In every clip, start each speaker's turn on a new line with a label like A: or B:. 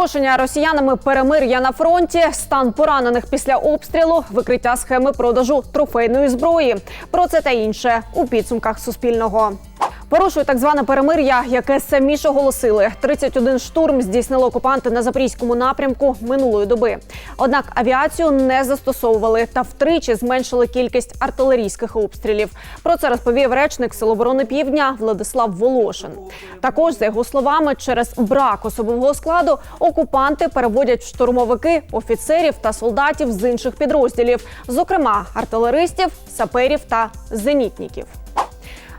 A: Порушення росіянами перемир'я на фронті, стан поранених після обстрілу, викриття схеми продажу трофейної зброї. Про це та інше у підсумках Суспільного. Порушують так зване перемир'я, яке самі ж оголосили. 31 штурм здійснили окупанти на запорізькому напрямку минулої доби. Однак авіацію не застосовували та втричі зменшили кількість артилерійських обстрілів. Про це розповів речник Сил оборони Півдня Владислав Волошин. Також за його словами, через брак особового складу окупанти переводять в штурмовики офіцерів та солдатів з інших підрозділів, зокрема артилеристів, саперів та зенітників.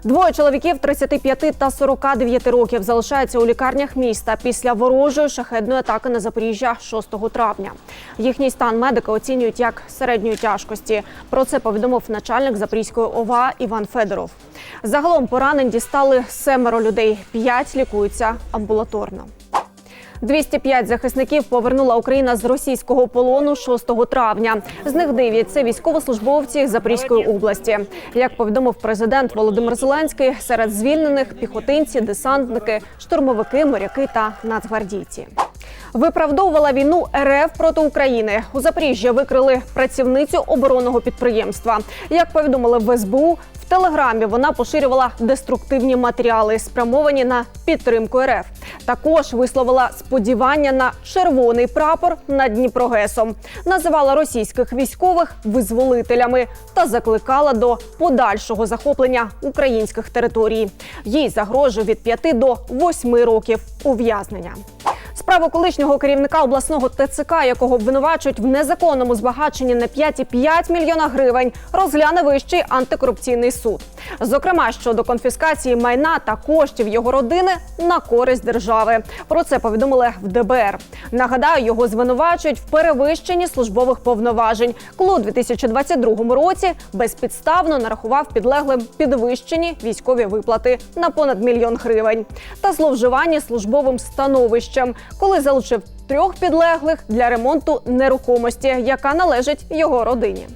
A: Двоє чоловіків 35 та 49 років залишаються у лікарнях міста після ворожої шахедної атаки на Запоріжжя 6 травня. Їхній стан медики оцінюють як середньої тяжкості. Про це повідомив начальник Запорізької ОВА Іван Федоров. Загалом поранень дістали семеро людей. П'ять лікуються амбулаторно. 205 захисників повернула Україна з російського полону 6 травня. З них 9 – це військовослужбовці Запорізької області. Як повідомив президент Володимир Зеленський, серед звільнених піхотинці, десантники, штурмовики, моряки та нацгвардійці. Виправдовувала війну РФ проти України. У Запоріжжі викрили працівницю оборонного підприємства. Як повідомили в СБУ, в телеграмі вона поширювала деструктивні матеріали, спрямовані на підтримку РФ. Також висловила сподівання на червоний прапор над Дніпрогесом, називала російських військових визволителями та закликала до подальшого захоплення українських територій. Їй загрожує від 5 до 8 років ув'язнення. Справу колишнього керівника обласного ТЦК, якого обвинувачують в незаконному збагаченні на 5,5 мільйона гривень, розгляне вищий антикорупційний суд. Зокрема, щодо конфіскації майна та коштів його родини на користь держави. Про це повідомили в ДБР. Нагадаю, його звинувачують в перевищенні службових повноважень. Коли у 2022 році безпідставно нарахував підлеглим підвищені військові виплати на понад мільйон гривень та зловживанні службовим становищем, коли залучив трьох підлеглих для ремонту нерухомості, яка належить його родині.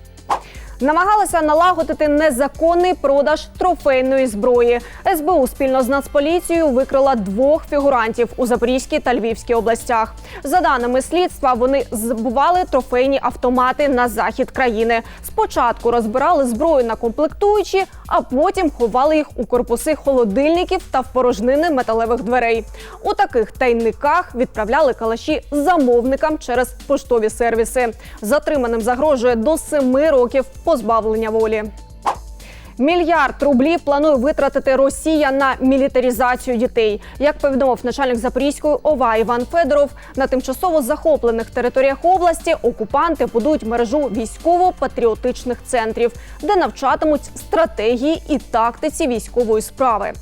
A: Намагалися налагодити незаконний продаж трофейної зброї. СБУ спільно з Нацполіцією викрила двох фігурантів у Запорізькій та Львівській областях. За даними слідства, вони збували трофейні автомати на захід країни. Спочатку розбирали зброю на комплектуючі, а потім ховали їх у корпуси холодильників та в порожнини металевих дверей. У таких тайниках відправляли калаші замовникам через поштові сервіси. Затриманим загрожує до семи років позбавлення волі. Мільярд рублів планує витратити Росія на мілітарізацію дітей. Як повідомив начальник Запорізької ОВА Іван Федоров, на тимчасово захоплених територіях області окупанти будують мережу військово-патріотичних центрів, де навчатимуть стратегії і тактиці військової справи.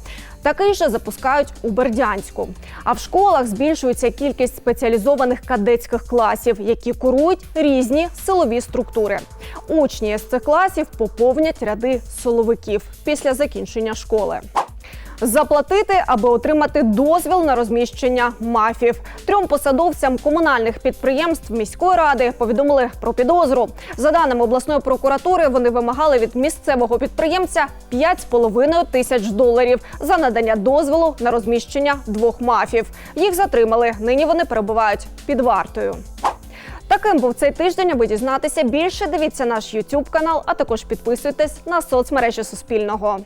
A: Такий же запускають у Бердянську. А в школах збільшується кількість спеціалізованих кадетських класів, які курують різні силові структури. Учні з цих класів поповнять ряди силовиків після закінчення школи. Заплатити, аби отримати дозвіл на розміщення мафів. Трьом посадовцям комунальних підприємств міської ради повідомили про підозру. За даними обласної прокуратури, вони вимагали від місцевого підприємця 5,5 тисяч доларів за надання дозволу на розміщення двох мафів. Їх затримали. Нині вони перебувають під вартою. Таким був цей тиждень. Аби дізнатися більше, дивіться наш YouTube канал, а також підписуйтесь на соцмережі Суспільного.